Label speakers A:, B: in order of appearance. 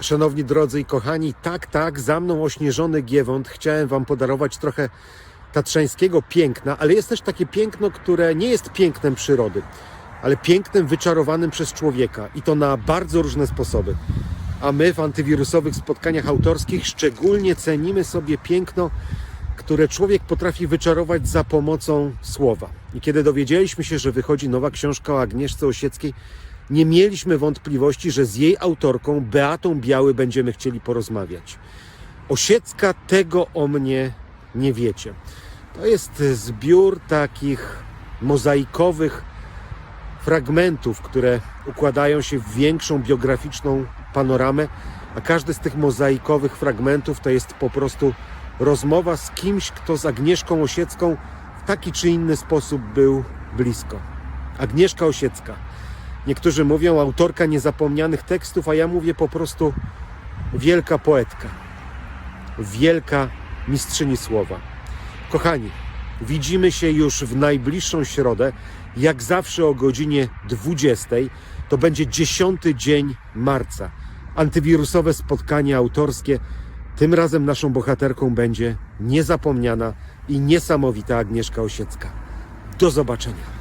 A: Szanowni drodzy i kochani, tak, tak, za mną ośnieżony Giewont. Chciałem Wam podarować trochę tatrzańskiego piękna, ale jest też takie piękno, które nie jest pięknem przyrody, ale pięknem wyczarowanym przez człowieka i to na bardzo różne sposoby. A my w antywirusowych spotkaniach autorskich szczególnie cenimy sobie piękno, które człowiek potrafi wyczarować za pomocą słowa. I kiedy dowiedzieliśmy się, że wychodzi nowa książka o Agnieszce Osieckiej, nie mieliśmy wątpliwości, że z jej autorką, Beatą Biały, będziemy chcieli porozmawiać. Osiecka tego o mnie nie wiecie. To jest zbiór takich mozaikowych fragmentów, które układają się w większą biograficzną panoramę, a każdy z tych mozaikowych fragmentów to jest po prostu rozmowa z kimś, kto z Agnieszką Osiecką w taki czy inny sposób był blisko. Agnieszka Osiecka. Niektórzy mówią autorka niezapomnianych tekstów, a ja mówię po prostu wielka poetka. Wielka mistrzyni słowa. Kochani, widzimy się już w najbliższą środę, jak zawsze o godzinie 20. To będzie 10 dzień marca. Antywirusowe spotkanie autorskie. Tym razem naszą bohaterką będzie niezapomniana i niesamowita Agnieszka Osiecka. Do zobaczenia.